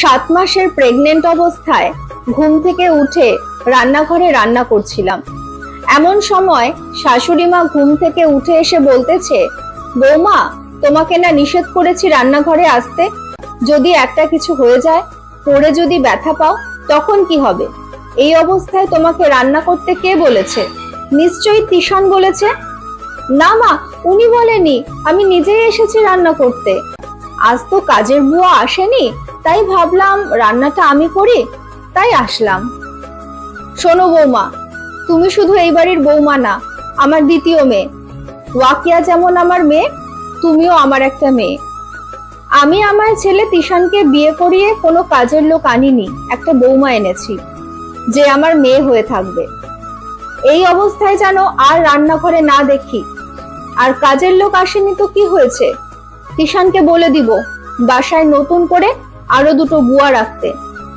সাত মাসের প্রেগনেন্ট অবস্থায় ঘুম থেকে উঠে রান্নাঘরে রান্না করছিলাম। এমন সময় শাশুড়ি মা ঘুম থেকে উঠে এসে বলতেছে, বৌমা, তোমাকে না নিষেধ করেছি রান্নাঘরে আসতে। যদি একটা কিছু হয়ে যায়, পড়ে যদি ব্যথা পাও, তখন কি হবে? এই অবস্থায় তোমাকে রান্না করতে কে বলেছে? নিশ্চয়ই তিশান বলেছে? না মা, উনি বলেনি। আমি নিজেই এসেছি রান্না করতে। আজ তো কাজের বুয়া আসেনি। তাই ভাবলাম রান্নাটা আমি করি, তাই আসলাম। শোনো বৌমা, তুমি শুধু এই বাড়ির বৌমা না, আমার দ্বিতীয় মেয়ে। ওয়াকিয়া যেমন আমার মেয়ে, তুমিও আমার একটা মেয়ে। আমি আমার ছেলে তিশানকে বিয়ে করিয়ে কোনো কাজের লোক আনিনি, একটা বৌমা এনেছি, যে আমার মেয়ে হয়ে থাকবে। এই অবস্থায় যেন আর রান্নাঘরে না দেখি, আর কাজের লোক আসেনি তো কি হয়েছে? তিশানকে বলে দিব, বাসায় নতুন করে আরও দুটো বুয়া রাখতে।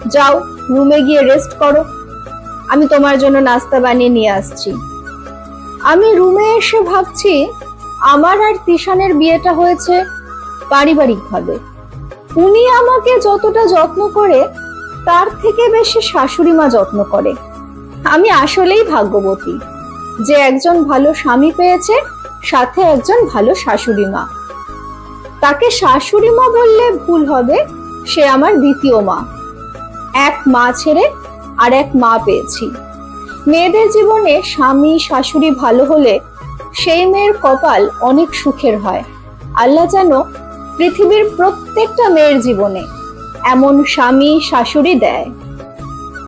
যাও রুমে গিয়ে রেস্ট করো। আমি তোমার জন্য নাস্তা বানিয়ে নিয়ে আসছি। আমি রুমে এসে ভাবছি, আমার আর তিশানের বিয়েটা হয়েছে পারিবারিকভাবে। উনি আমাকে যতটা যত্ন করে, তার থেকে বেশি শাশুড়ি মা যত্ন করে। আমি আসলেই ভাগ্যবতী যে একজন ভালো স্বামী পেয়েছে, সাথে একজন ভালো শাশুড়ি মা। তাকে শাশুড়ি মা বললে ভুল হবে সে আমার দ্বিতীয় মা। এক মা ছেড়ে আর এক মা পেয়েছি। মেয়েদের জীবনে স্বামী, শাশুড়ি ভালো হলে সেই মেয়ের কপাল অনেক সুখের হয়। আল্লাহ যেন পৃথিবীর প্রত্যেকটা মেয়ের জীবনে এমন স্বামী, শাশুড়ি দেয়।